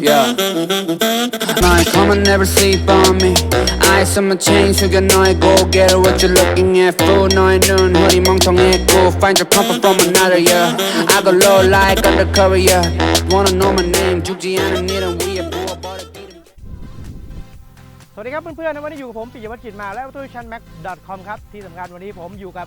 Yeah. My come and never sleep on me. Eyes on my chain, so you know I go get it. What you looking at? Fool, no, I know. Hoodie, mong tong go Find your comfort from another, yeah. I go low like undercover, yeah. Wanna know my name? Juji, I don't need a we a boy, but I beat 'em. สวัสดีครับเพื่อนๆนะวันนี้อยู่กับผมปิยวัฒน์จิตมาและตู้ชันแม็ก .com ครับ ที่สำคัญวันนี้ผมอยู่กับ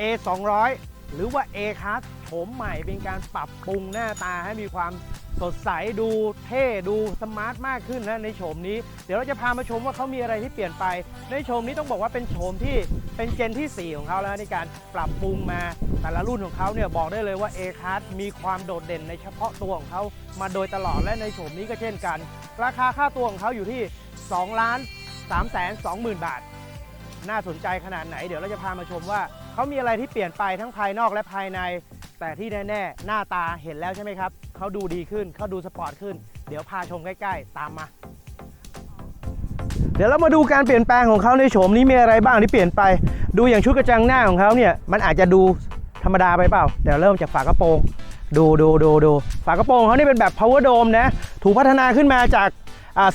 A 2 0 0 หรือว่า A Class โฉมใหม่เป็นการปรับปรุงหน้าตาให้มีความสดใสดูเท่ดูสมาร์ทมากขึ้นนะในโฉมนี้ เดี๋ยวเราจะพามาชมว่าเขามีอะไรที่เปลี่ยนไป ในโฉมนี้ต้องบอกว่าเป็นโฉมที่เป็นเจนที่ 4 ของเขาแล้วในการปรับปรุงมาแต่ละรุ่นของเขาเนี่ยบอกได้เลยว่า A Class มีความโดดเด่นในเฉพาะตัวของเขามาโดยตลอดและในโฉมนี้ก็เช่นกัน ราคาค่าตัวของเขาอยู่ที่2ล้าน3แสน2หมื่นบาท น่าสนใจขนาดไหน เดี๋ยวเราจะพามาชมว่าเขามีอะไรที่เปลี่ยนไปทั้งภายนอกและภายใน แต่ที่แน่ๆหน้าตาเห็นแล้วใช่ไหมครับเขาดูดีขึ้นเขาดูสปอร์ตขึ้น เดี๋ยวพาชมใกล้ๆ ตามมา เดี๋ยวเรามาดูการเปลี่ยนแปลงของเขาในโฉมนี้มีอะไรบ้างที่เปลี่ยนไป ดูอย่างชุดกระจังหน้าของเขาเนี่ยมันอาจจะดูธรรมดาไปเปล่าเดี๋ยวเริ่มจากฝากระโปรง ดูดูดูดูฝากระโปรงเขานี่เป็นแบบ power dome นะถูกพัฒนาขึ้นมาจาก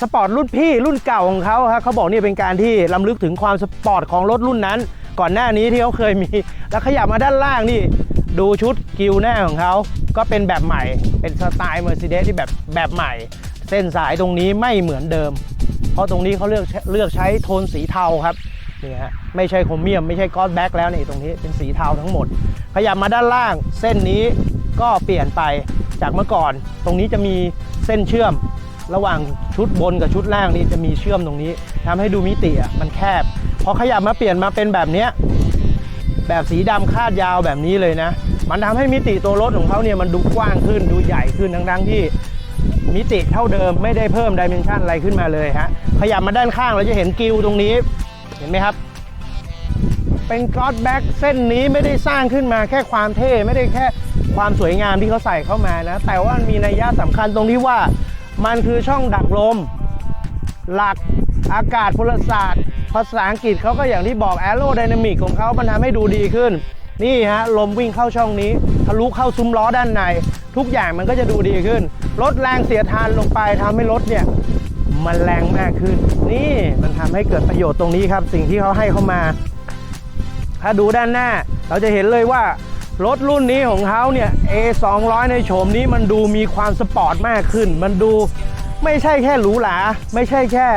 สปอร์ตรุ่นพี่รุ่นเก่าของเขาครับเขาบอกนี่เป็นการที่ล้ำลึกถึงความสปอร์ตของรถรุ่นนั้น ก่อนหน้านี้ที่เขาเคยมี แล้วขยับมาด้านล่างนี่ ดูชุดกิวหน้าของเขาก็เป็นแบบใหม่ เป็นสไตล์ Mercedes ที่แบบแบบใหม่ เส้นสายตรงนี้ไม่เหมือนเดิม เพราะตรงนี้เขาเลือกเลือกใช้โทนสีเทาครับนี่ฮะไม่ใช่โครเมียม ไม่ใช่ก้อสแบ็กแล้วนี่ตรงนี้เป็นสีเทาทั้งหมด ขยับมาด้านล่าง เส้นนี้ก็เปลี่ยนไปจากเมื่อก่อน ตรงนี้จะมีเส้นเชื่อม ระหว่างชุดบนกับชุดล่างนี่จะมีเชื่อมตรงนี้ทำให้ดูมิติอะมันแคบพอขยับมาเปลี่ยนมาเป็นแบบเนี้ย แบบสีดำคาดยาวแบบนี้เลยนะ มันทำให้มิติตัวรถของเขาเนี่ยมันดูกว้างขึ้นดูใหญ่ขึ้นทั้งๆที่มิติเท่าเดิมไม่ได้เพิ่มดิเมนชันอะไรขึ้นมาเลยฮะขยับมาด้านข้างเราจะเห็นกิวตรงนี้ เห็นไหมครับ เป็นกอดแบ็กเส้นนี้ไม่ได้สร้างขึ้นมาแค่ความเท่ไม่ได้แค่ความสวยงามที่เขาใส่เข้ามานะ แต่ว่ามันมีนัยยะสำคัญตรงที่ว่ามันคือช่องดักลม หลักอากาศพลศาสตร์ ภาษาอังกฤษเขาก็อย่างที่บอก aerodynamic ของเขามันทำให้ดูดีขึ้น นี่ฮะ ลมวิ่งเข้าช่องนี้ ทะลุเข้าซุ้มล้อด้านใน ทุกอย่างมันก็จะดูดีขึ้น ลดแรงเสียดทานลงไปทำให้รถเนี่ย มันแรงมากขึ้น นี่มันทำให้เกิดประโยชน์ตรงนี้ครับ สิ่งที่เขาให้เข้ามา ถ้าดูด้านหน้า เราจะเห็นเลยว่ารถรุ่นนี้ของเขาเนี่ย A 2 0 0 ในโฉมนี้มันดูมีความสปอร์ตมากขึ้น มันดูไม่ใช่แค่หรูหรา ไม่ใช่แค่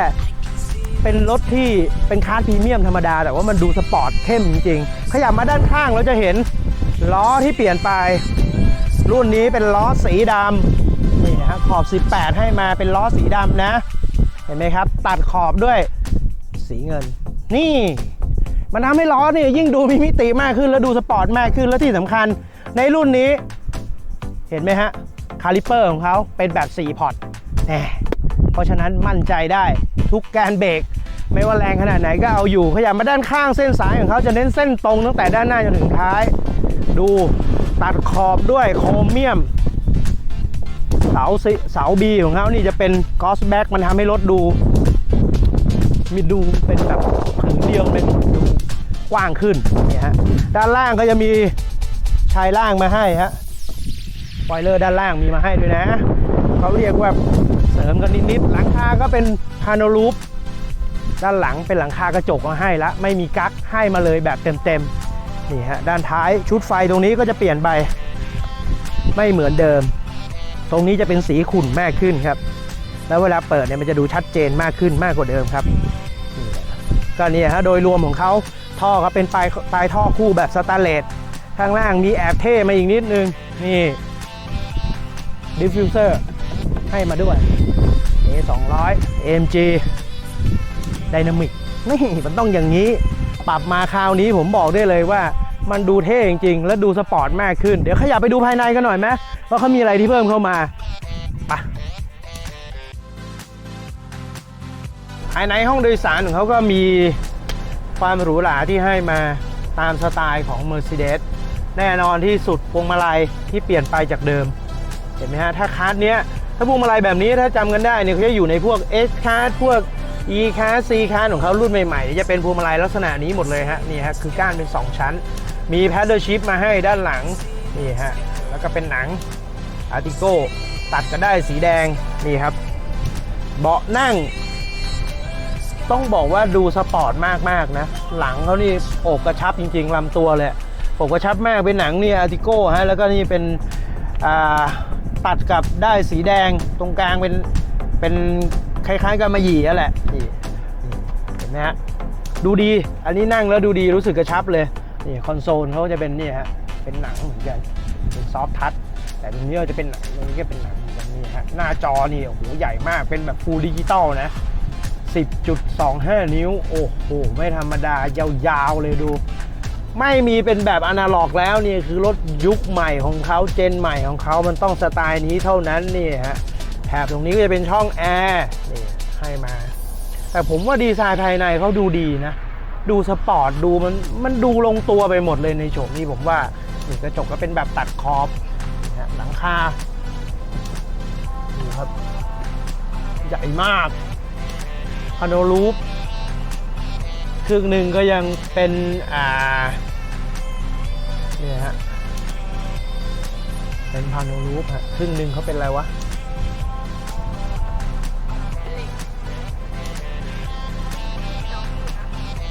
เป็นรถที่เป็นคาร์ดพรีเมียมธรรมดา แต่ว่ามันดูสปอร์ตเข้มจริงๆ ขยับมาด้านข้างเราจะเห็นล้อที่เปลี่ยนไป รุ่นนี้เป็นล้อสีดำนี่นะขอบ 18 ให้มาเป็นล้อสีดำนะ เห็นไหมครับ ตัดขอบด้วยสีเงิน นี่ มันทำให้ล้อเนี่ยยิ่งดูมีมิติมากขึ้นแล้วดูสปอร์ตมากขึ้นแล้วที่สำคัญ ในรุ่นนี้ เห็นไหมฮะคาลิเปอร์ของเขาเป็นแบบ4พอร์ตแหม เพราะฉะนั้นมั่นใจได้ทุกการเบรกไม่ว่าแรงขนาดไหนก็เอาอยู่ขยับมาด้านข้างเส้นสายของเขาจะเน้นเส้นตรงตั้งแต่ด้านหน้าจนถึงท้าย ดูตัดขอบด้วยโครเมียม เสาสิเสาบีของเขานี่จะเป็นกอสแบ็กมันทำให้รถดู มีดูเป็นแบบผืนเดียวเป็นดูกว้างขึ้นเนี่ยฮะด้านล่างก็จะมีชายล่างมาให้ฮะสปอยเลอร์ด้านล่างมีมาให้ด้วยนะเขาเรียกว่า ริมกันนิดๆหลังคาก็เป็นพาโนลูปด้านหลังเป็นหลังคากระจกมาให้ละไม่มีกั๊กให้มาเลยแบบเต็มๆนี่ฮะด้านท้ายชุดไฟตรงนี้ก็จะเปลี่ยนไปไม่เหมือนเดิม ตรงนี้จะเป็นสีขุ่นมากขึ้นครับ แล้วเวลาเปิดเนี่ยมันจะดูชัดเจนมากขึ้นมากกว่าเดิมครับก็เนี่ยฮะโดยรวมของเขาท่อก็เป็นปลายปลายท่อคู่แบบสแตนเลสข้างล่างมีแอบเท่มาอีกนิดนึงนี่ดิฟฟิวเซอร์ให้มาด้วย A 2 0 0 AMG Dynamic นี่มันต้องอย่างนี้ ปรับมาคราวนี้ผมบอกได้เลยว่า มันดูเท่จริง ๆ และดูสปอร์ตมากขึ้น เดี๋ยวขยับไปดูภายในกันหน่อยไหมว่าเขามีอะไรที่เพิ่มเข้ามาไปภายในห้องโดยสารของเขาก็มีความหรูหราที่ให้มาตามสไตล์ของ Mercedes แน่นอนที่สุดพวงมาลัยที่เปลี่ยนไปจากเดิม เห็นไหมฮะ ถ้าคาร์ดเนี้ย ถ้าพวงมาลัยแบบนี้ถ้าจำกันได้เนี่ยเขาจะอยู่ในพวก S คาร์ดพวก E คาร์ด C คาร์ดของเขารุ่นใหม่ๆ จะเป็นพวงมาลัยลักษณะนี้หมดเลยฮะนี่ฮะคือก้านเป็น 2 ชั้น มี paddle shift มาให้ด้านหลังนี่ฮะแล้วก็เป็นหนังอาร์ติโก้ตัดก็ได้สีแดงนี่ครับ เบาะนั่ง ต้องบอกว่าดูสปอร์ตมากๆนะ หลังเขานี่อกกระชับจริงๆลำตัวเลยอกกระชับมากเป็นหนังนี่อาร์ติโก้ฮะแล้วก็นี่เป็นอ่า ตัดกับได้สีแดงตรงกลางเป็นเป็นคล้ายๆกับมะหยี่นั่นแหละนี่เห็นไหมฮะดูดีอันนี้นั่งแล้วดูดีรู้สึกกระชับเลยนี่คอนโซลเขาจะเป็นนี่ฮะเป็นหนังเหมือนกันเป็นซอฟทัชแต่ตรงนี้จะเป็นหนังตรงนี้ก็เป็นหนังเหมือนกันนี่ฮะหน้าจอนี่โอ้โหใหญ่มากเป็นแบบฟูลดิจิตอลนะ 10.25 นิ้ว โอ้โห ไม่ธรรมดายาวๆเลยดู ไม่มีเป็นแบบอนาล็อกแล้วนี่คือรถยุคใหม่ของเขาเจนใหม่ของเขามันต้องสไตล์นี้เท่านั้นนี่ฮะแถบตรงนี้ก็จะเป็นช่องแอร์นี่ให้มา แต่ผมว่าดีไซน์ภายในเขาดูดีนะ ดูสปอร์ตดูมันมันดูลงตัวไปหมดเลยในโฉมนี้ผมว่านี่กระจกก็เป็นแบบตัดขอบหลังคาดูครับ ใหญ่มากพาโนรูป ครึ่งหนึ่งก็ยังเป็นอ่าเนี่ยฮะเป็นพาโนรูปฮะครึ่งหนึ่งเขาเป็นอะไรวะ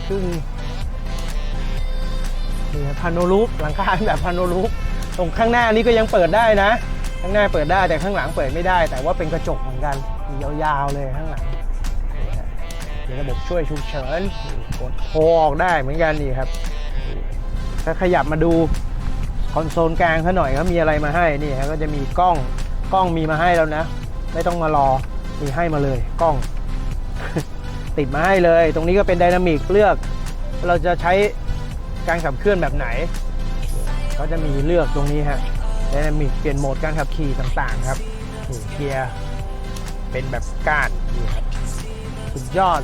ครึ่งนี่พาโนรูปหลังคาแบบพาโนรูปตรงข้างหน้านี้ก็ยังเปิดได้นะ ข้างหน้าเปิดได้แต่ข้างหลังเปิดไม่ได้ แต่ว่าเป็นกระจกเหมือนกันยาวๆเลยข้างหลัง มีระบบช่วยฉุกเฉินกดโทรออกได้เหมือนกันนี่ครับ ถ้าขยับมาดูคอนโซลกลางเขาหน่อยเขามีอะไรมาให้นี่ฮะก็จะมีกล้องกล้องมีมาให้แล้วนะ ไม่ต้องมารอมีให้มาเลยกล้อง ติดมาให้เลย ตรงนี้ก็เป็นไดนามิกเลือก เราจะใช้การขับเคลื่อนแบบไหนก็จะมีเลือกตรงนี้ฮะไดนามิกเปลี่ยนโหมดการขับขี่ต่างๆ ครับเกียร์เป็นแบบก้านนี่ครับ สุดยอด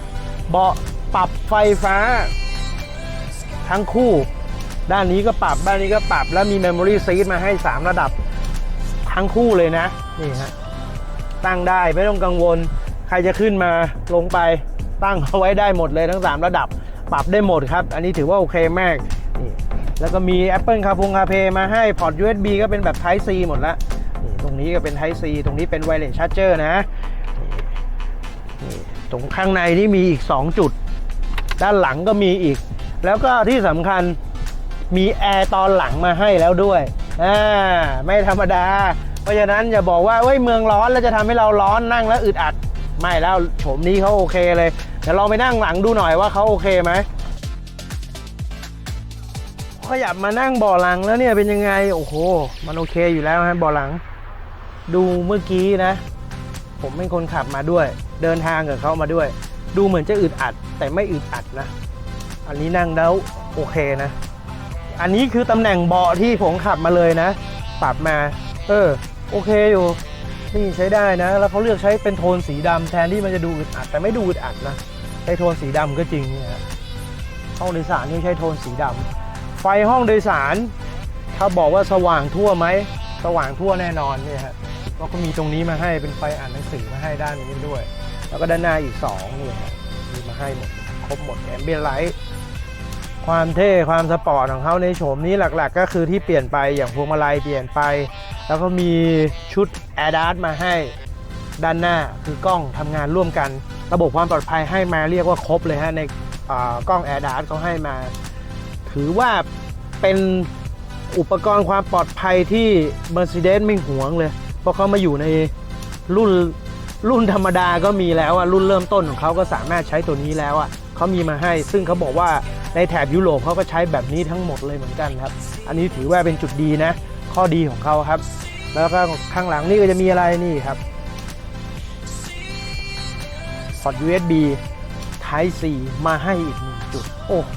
เบาะปรับไฟฟ้า ทั้งคู่ ด้านนี้ก็ปรับด้านนี้ก็ปรับแล้วมี Memory Seat มาให้ 3 ระดับทั้งคู่เลยนะ นี่ฮะตั้งได้ไม่ต้องกังวล ใครจะขึ้นมาลงไปตั้งเอาไว้ได้หมดเลยทั้ง 3 ระดับ ปรับได้หมดครับ อันนี้ถือว่าโอเคมากนี่แล้วก็มี Apple CarPlay CarPlay มาให้พอร์ต USB ก็เป็นแบบ Type C หมดแล้วนี่ตรงนี้ก็เป็น Type C ตรงนี้เป็น Wireless Charger นะ ตรงข้างในนี่มีอีก 2 จุด ด้านหลังก็มีอีก แล้วก็ที่สำคัญมีแอร์ตอนหลังมาให้แล้วด้วยอ่าไม่ธรรมดา เพราะฉะนั้นอย่าบอกว่าเว้ยเมืองร้อนแล้วจะทำให้เราร้อนนั่งแล้วอึดอัด ไม่แล้วโฉมนี้เขาโอเคเลย เดี๋ยวลองไปนั่งหลังดูหน่อยว่าเขาโอเคไหมขยับมานั่งเบ่อหลังแล้วเนี่ยเป็นยังไง โอ้โห มันโอเคอยู่แล้วฮะเบ่อหลัง ดูเมื่อกี้นะ ผมเป็นคนขับมาด้วย เดินทางกับเขามาด้วย ดูเหมือนจะอึดอัดแต่ไม่อึดอัดนะ อันนี้นั่งแล้วโอเคนะ อันนี้คือตำแหน่งเบาะที่ผมขับมาเลยนะ ปรับมา เออ โอเคอยู่ นี่ใช้ได้นะ แล้วเขาเลือกใช้เป็นโทนสีดำแทนที่มันจะดูอึดอัดแต่ไม่ดูอึดอัดนะใช้โทนสีดำก็จริงนี่ยฮะห้องโดยสารนี่ใช้โทนสีดำไฟห้องโดยสาร ถ้าบอกว่าสว่างทั่วไหมสว่างทั่วแน่นอนเนี่ยฮะแล้วก็มีตรงนี้มาให้เป็นไฟอ่านหนังสือมาให้ด้านนี้ด้วย แล้วก็ด้านหน้าอีก2นี่ฮะมีมาให้หมดครบหมดแอมเบียนไลท์ความเท่ความสปอร์ตของเขาในโฉมนี้หลักๆ ก็คือที่เปลี่ยนไปอย่างพวงมาลัยเปลี่ยนไป แล้วก็มีชุด a d a s มาให้ด้านหน้าคือกล้องทำงานร่วมกัน ระบบความปลอดภัยให้มาเรียกว่าครบเลยฮะในกล้อง a d a s เขาให้มา ถือว่าเป็นอุปกรณ์ความปลอดภัยที่ Mercedes ไม่หวงเลย เพราะเขามาอยู่ในรุ่น รุ่นธรรมดาก็มีแล้วอะรุ่นเริ่มต้นของเขาก็สามารถใช้ตัวนี้แล้วอะเขามีมาให้ ซึ่งเขาบอกว่าในแถบยุโรปเขาก็ใช้แบบนี้ทั้งหมดเลยเหมือนกันครับ อันนี้ถือว่าเป็นจุดดีนะ ข้อดีของเขาครับ แล้วก็ข้างหลังนี่ก็จะมีอะไรนี่ครับพอร์ต USB Type C มาให้อีกหนึ่งจุด โอ้โห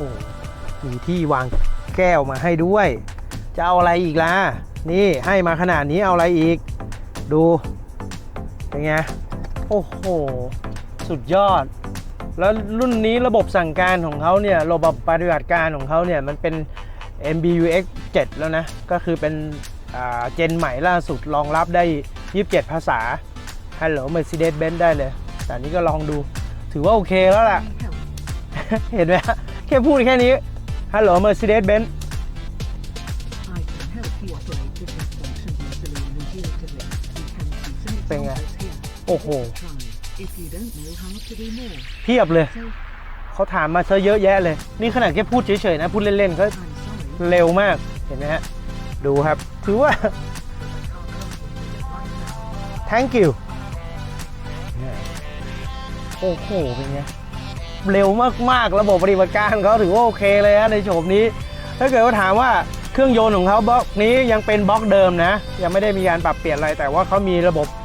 มีที่วางแก้วมาให้ด้วย จะเอาอะไรอีกล่ะ นี่ให้มาขนาดนี้เอาอะไรอีก ดู เป็นไง โอ้โห สุดยอด แล้วรุ่นนี้ระบบสั่งการของเขาเนี่ย ระบบปฏิบัติการของเขาเนี่ย มันเป็น MBUX 7 แล้วนะ ก็คือเป็นอ่าเจนใหม่ล่าสุดรองรับได้ 27 ภาษา Hello Mercedes-Benz ได้เลย แต่อันนี้ก็ลองดู ถือว่าโอเคแล้วล่ะ เห็นไหมฮะแค่พูดแค่นี้ Hello Mercedes-Benz โอ้โห If you don't know how to do more, เพียบเลย so เขาถามมาซะเยอะแยะเลย นี่ขนาดแค่พูดเฉยๆนะ พูดเล่นๆเขา I'm sorry. เร็วมาก เห็นไหมฮะ ดูครับ ถือว่า thank you เนี่ยโอ้โห เป็นไง เร็วมากๆ ระบบปฏิบัติการของเขาถือว่าโอเคเลยฮะในโฉมนี้ ถ้าเกิดว่าถามว่าเครื่องยนต์ของเขาบล็อกนี้ยังเป็นบล็อกเดิมนะ ยังไม่ได้มีการปรับเปลี่ยนอะไร แต่ว่าเขามีระบบอ่า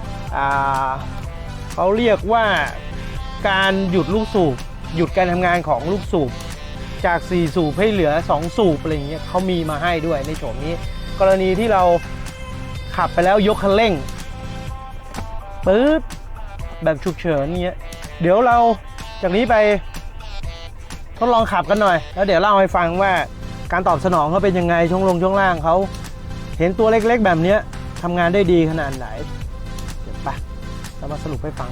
เขาเรียกว่าการหยุดลูกสูบ หยุดการทำงานของลูกสูบ จาก 4 สูบให้เหลือ 2 สูบอะไรอย่างเงี้ยเขามีมาให้ด้วยในโฉมนี้ กรณีที่เราขับไปแล้วยกคันเร่งปื๊ดแบบฉุกเฉินเงี้ยเดี๋ยวเราจากนี้ไปทดลองขับกันหน่อย แล้วเดี๋ยวเล่าให้ฟังว่าการตอบสนองเขาเป็นยังไงช่วงลงช่วงล่างเขาเห็นตัวเล็กๆแบบนี้ทำงานได้ดีขนาดไหน มาสรุปให้ฟัง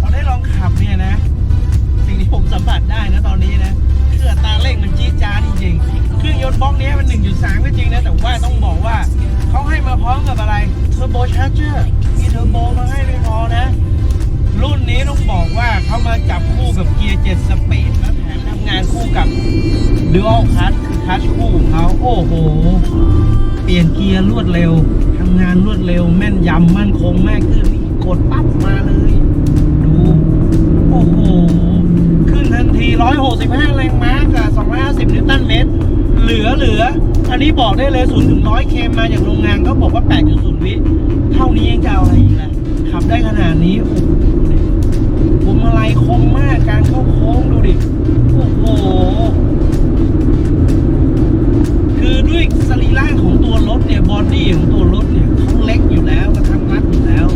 พอได้ลองขับเนี่ยนะ สิ่งที่ผมสัมผัสได้นะตอนนี้นะเคืออัตราเร่งมันจี๊ดจ้าดจริงๆ เครื่องยนต์บล็อกเนี้ยมัน 1.3 ก็จริงนะ แต่ว่าต้องบอกว่าเขาให้มาพร้อมกับอะไรเทอร์โบชาร์เจอร์มีเทอร์โบมาให้ไม่พอนะ รุ่นนี้ต้องบอกว่าเขามาจับคู่กับเกียร์ 7 สปีดแล้วแถมทำงานคู่กับ Dual Clutch คือคลัตช์คู่ของเขาโอ้โห ลี่ยนเกียร์รวดเร็วทำงานรวดเร็ว แม่นยำมั่นคงมากขึ้นนี่กดปั๊บมาเลย ดู โอ้โห ขึ้นทันที 165 แรงม้ากับ 250 นิวตันเมตร เหลือเหลือ อันนี้บอกได้เลย0ถึง100 เคมมาจากโรงงานก็บอกว่า 8.0 วิ เท่านี้ยังจะเอาอะไรอีกล่ะ ขับได้ขนาดนี้โอ้โหพวงมาลัยคมมากการเข้าโค้งดูดิ โอ้โห คือด้วยสรีระของ อดี้ของตัวรถเนี่ยเขาเล็กอยู่แล้วกระทับรัดอยู่แล้ว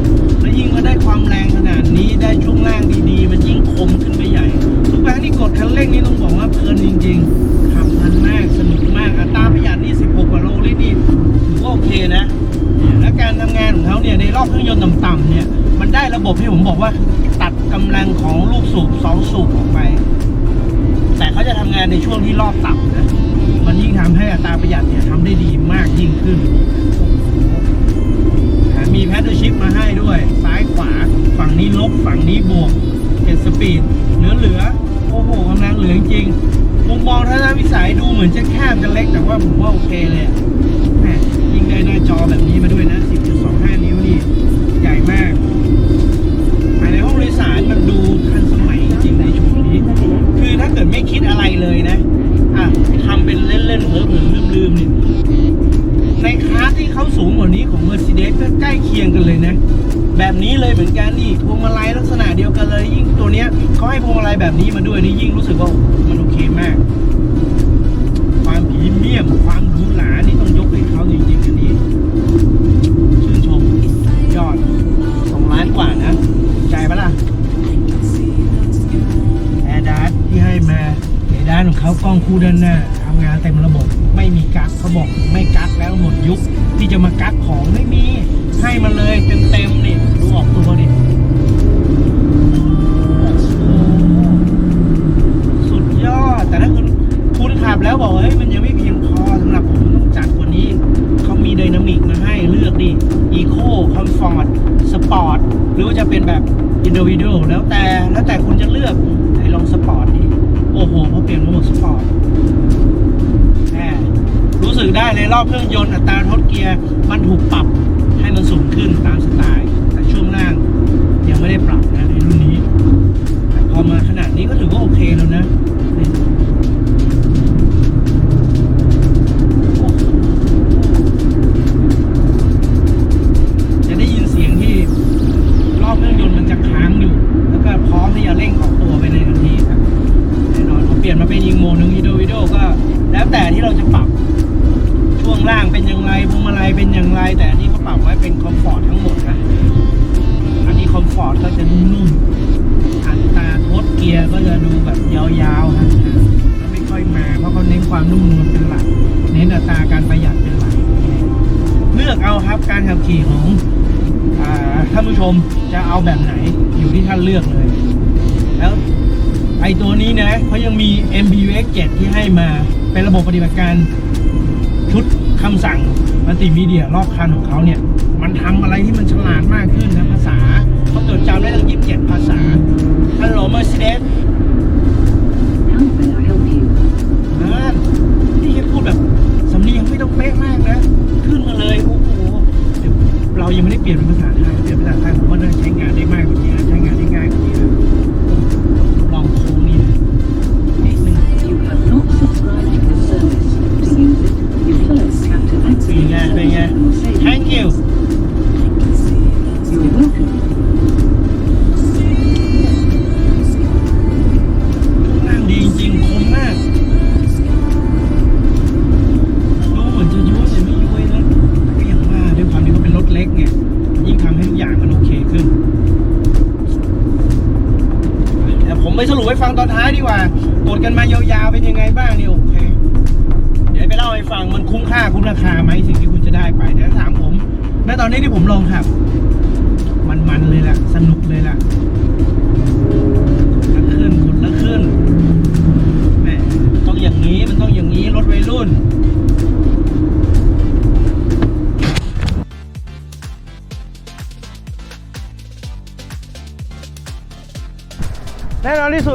แล้วยิ่งมาได้ความแรงขนาดนี้ได้ช่วงล่างดีๆ มันยิ่งคมขึ้นไปใหญ่ ทุกครั้งที่กดคันเร่งนี่ต้องบอกว่าเพลินจริงๆขับมันมากสนุกมากอัตราประหยัดนี่ 16กว่าโลลิตรนี่ถือว่าโอเคนะแล้วการทำงานของเขาเนี่ยในรอบเครื่องยนต์ต่ำๆเนี่ยมันได้ระบบที่ผมบอกว่าตัดกำลังของลูกสูบสองสูบออกไป แต่เขาจะทำงานในช่วงที่รอบต่ำนะ มันยิ่งทำให้อัตราประหยัดเนี่ยทำได้ดีมากยิ่งขึ้นแถมมีแพดเดิลชิพมาให้ด้วย ซ้ายขวา ฝั่งนี้ลบ ฝั่งนี้บวกเป็นสปีด เหลือเหลือๆโอ้โหกำลังเหลือจริงมุมมองทัศนวิสัยดูเหมือนจะแคบจะเล็กแต่ว่าผมว่าโอเคเลย นี้เลยเหมือนกันนี่พวงมาลัยลักษณะเดียวกันเลย ยิ่งตัวเนี้ยเขาให้พวงมาลัยแบบนี้มาด้วยนี่ยิ่งรู้สึกว่ามันโอเคมาก ความพรีเมียม ความหรูหรานี่ต้องยกให้เขาจริงๆอันนี้ชื่นชมยอดสองล้านกว่านะใจปะล่ะแอร์ดัสที่ให้มาแอร์ดัสของเขากล้องคู่ด้านหน้าทำงานเต็มระบบ ไม่มีกักเขาบอกไม่กักแล้วหมดยุคที่จะมากักของไม่มี ให้มาเลยเต็มๆนี่ดูออกตัวดิสุดยอด แต่ถ้าคุณคุณขับแล้วบอกเฮ้ยมันยังไม่เพียงพอสำหรับผมต้องจัดกว่านี้ เขามีไดนามิกมาให้เลือกดิ Eco Comfort Sport หรือว่าจะเป็นแบบ Individual แล้วแต่แล้วแต่คุณจะเลือกไหนลองสปอร์ตดิโอ้โหเขาเปลี่ยนมาหมดสปอร์ต รู้สึกได้เลยรอบเครื่องยนต์อัตราทดเกียร์มันถูกปรับให้มันสูงขึ้นตามสไตล์ แต่ช่วงล่างยังไม่ได้ปรับนะในรุ่นนี้ แต่พอมาขนาดนี้ก็ถือว่าโอเคแล้วนะ มจะเอาแบบไหนอยู่ที่ท่านเลือกเลย แล้วไอตัวนี้นะเขายังมี MBUX 7 ที่ให้มาเป็นระบบปฏิบัติการชุดคำสั่งมัลติมีเดียรอบคันของเขาเนี่ย มันทำอะไรที่มันฉลาดมากขึ้นนะภาษาเขาจดจำได้ตั้ง 27 ภาษาฮัลโหลเมอร์เซเดสนี่แค่พูดแบบสำเนียงไม่ต้องเป๊ะมากนะ ขึ้นมาเลย โอ้โหเดี๋ยวเรายังไม่ได้เปลี่ยนเป็นภาษาไทย เปลี่ยนเป็นภาษาไทยผมว่าใช้งานได้มาก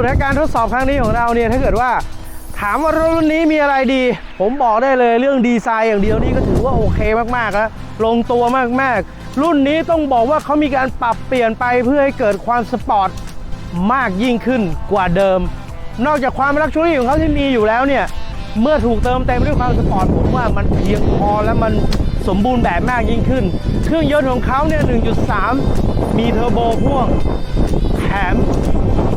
แน่นอนที่สุดในการทดสอบครั้งนี้ของเราเนี่ยถ้าเกิดว่าถามว่ารถรุ่นนี้มีอะไรดี ผมบอกได้เลยเรื่องดีไซน์อย่างเดียวนี่ก็ถือว่าโอเคมากๆแล้วลงตัวมากๆ รุ่นนี้ต้องบอกว่าเขามีการปรับเปลี่ยนไปเพื่อให้เกิดความสปอร์ตมากยิ่งขึ้นกว่าเดิม นอกจากความลักชัวรี่ของเขาที่มีอยู่แล้วเนี่ยเมื่อถูกเติมเต็มด้วยความสปอร์ตผมว่ามันเพียงพอและมันสมบูรณ์แบบมากยิ่งขึ้น เครื่องยนต์ของเขาเนี่ย 1.3 มีเทอร์โบพ่วง แถม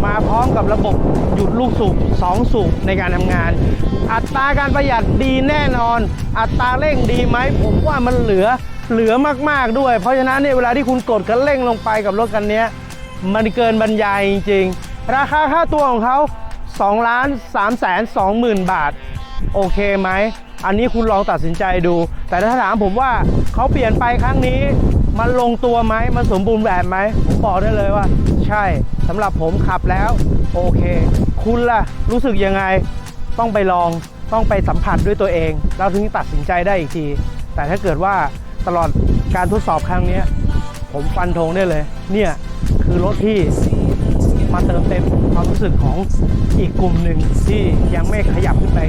มาพร้อมกับระบบหยุดลูกสูบ2 สูบในการทำงาน อัตราการประหยัดดีแน่นอน อัตราเร่งดีไหมผมว่ามันเหลือเหลือมากๆด้วย เพราะฉะนั้นเนี่ยเวลาที่คุณกดคันเร่งลงไปกับรถคันนี้มันเกินบรรยายจริงๆ ราคาค่าตัวของเขา2ล้าน3แสน2หมื่นบาท โอเคไหม อันนี้คุณลองตัดสินใจดู แต่ถ้าถามผมว่าเขาเปลี่ยนไปครั้งนี้ มันลงตัวไหม มันสมบูรณ์แบบไหม ผมบอกได้เลยว่า ใช่สำหรับผมขับแล้วโอเค คุณล่ะ รู้สึกยังไง ต้องไปลองต้องไปสัมผัสด้วยตัวเอง เราถึงตัดสินใจได้อีกที แต่ถ้าเกิดว่าตลอดการทดสอบครั้งนี้ ผมฟันธงได้เลย เนี่ย คือรถที่มาเติมเต็มความรู้สึกของอีกกลุ่มหนึ่งที่ยังไม่ขยับขึ้นไป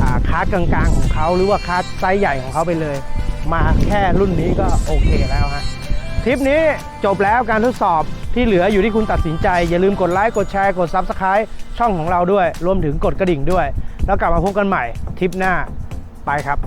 อ่าคาร์กลางๆของเขาหรือว่าคาร์ไซส์ใหญ่ของเขาไปเลย มาแค่รุ่นนี้ก็โอเคแล้วฮะทริปนี้จบแล้วการทดสอบ ที่เหลืออยู่ที่คุณตัดสินใจ อย่าลืมกดไลค์กดแชร์กด s u b สไครต์ช่องของเราด้วย รวมถึงกดกระดิ่งด้วย แล้วกลับมาพบกันใหม่ทริปหน้าไปครับ